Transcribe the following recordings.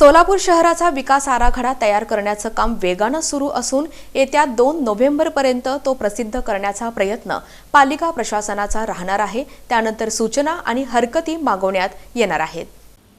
सोलापूर शहराचा विकास आराखडा तयार करण्याचं काम वेगानं सुरू असून येत्या दोन नोव्हेंबरपर्यंत तो प्रसिद्ध करण्याचा प्रयत्न पालिका प्रशासनाचा राहणार आहे. त्यानंतर सूचना आणि हरकती मागवण्यात येणार आहेत.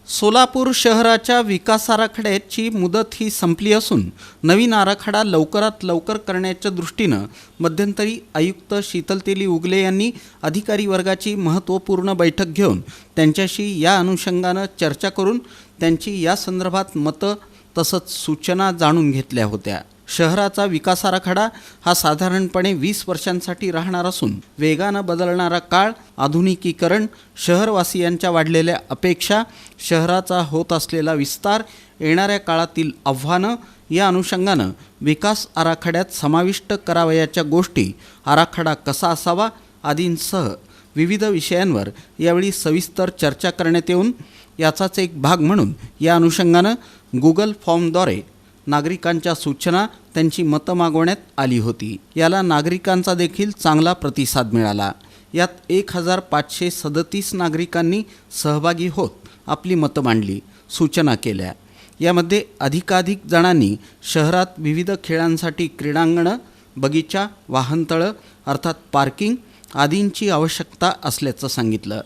सोलापूर शहराच्या विकास आराखड्याची मुदत ही संपली असून नवीन आराखडा लवकरात लवकर करण्याच्या दृष्टीनं मध्यंतरी आयुक्त शीतलतेली उगले यांनी अधिकारी वर्गाची महत्त्वपूर्ण बैठक घेऊन त्यांच्याशी या अनुषंगानं चर्चा करून त्यांची या संदर्भात मतं तसंच सूचना जाणून घेतल्या होत्या. शहराचा विकास आराखडा हा साधारणपणे वीस वर्षांसाठी राहणार असून वेगानं बदलणारा काळ आधुनिकीकरण शहरवासियांच्या वाढलेल्या अपेक्षा शहराचा होत असलेला विस्तार येणाऱ्या काळातील आव्हानं या अनुषंगानं विकास आराखड्यात समाविष्ट करावयाच्या गोष्टी आराखडा कसा असावा आदींसह विविध विषयांवर यावेळी सविस्तर चर्चा करण्यात येऊन याचाच एक भाग म्हणून या अनुषंगानं गुगल फॉर्मद्वारे नागरिकांच्या सूचना त्यांची मतं मागवण्यात आली होती. याला नागरिकांचा देखील चांगला प्रतिसाद मिळाला. यात एक हजार पाचशे सदतीस नागरिकांनी सहभागी होत आपली मतं मांडली सूचना केल्या. यामध्ये अधिकाधिक जणांनी शहरात विविध खेळांसाठी क्रीडांगणं बगीचा वाहनतळं अर्थात पार्किंग आदींची आवश्यकता असल्याचं सांगितलं.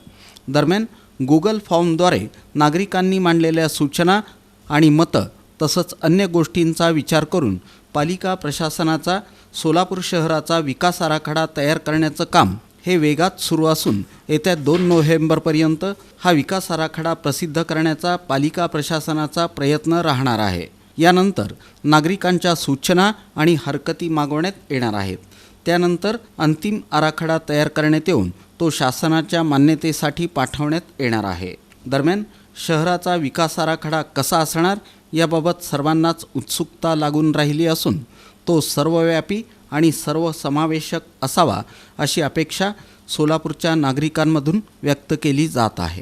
दरम्यान गुगल फॉर्मद्वारे नागरिकांनी मांडलेल्या सूचना आणि मतं तसंच अन्य गोष्टींचा विचार करून पालिका प्रशासनाचा सोलापूर शहराचा विकास आराखडा तयार करण्याचं काम हे वेगात सुरू असून येत्या दोन नोव्हेंबरपर्यंत हा विकास आराखडा प्रसिद्ध करण्याचा पालिका प्रशासनाचा प्रयत्न राहणार आहे. यानंतर नागरिकांच्या सूचना आणि हरकती मागवण्यात येणार आहेत. त्यानंतर अंतिम आराखडा तयार करण्यात येऊन तो शासनाच्या मान्यतेसाठी पाठवण्यात येणार आहे. दरम्यान शहराचा विकास आराखडा कसा असणार याबाबत सर्वांनाच उत्सुकता लागून राहिली असून तो सर्वव्यापी आणि सर्वसमावेशक असावा अशी अपेक्षा सोलापूरच्या नागरिकांमधून व्यक्त केली जात आहे.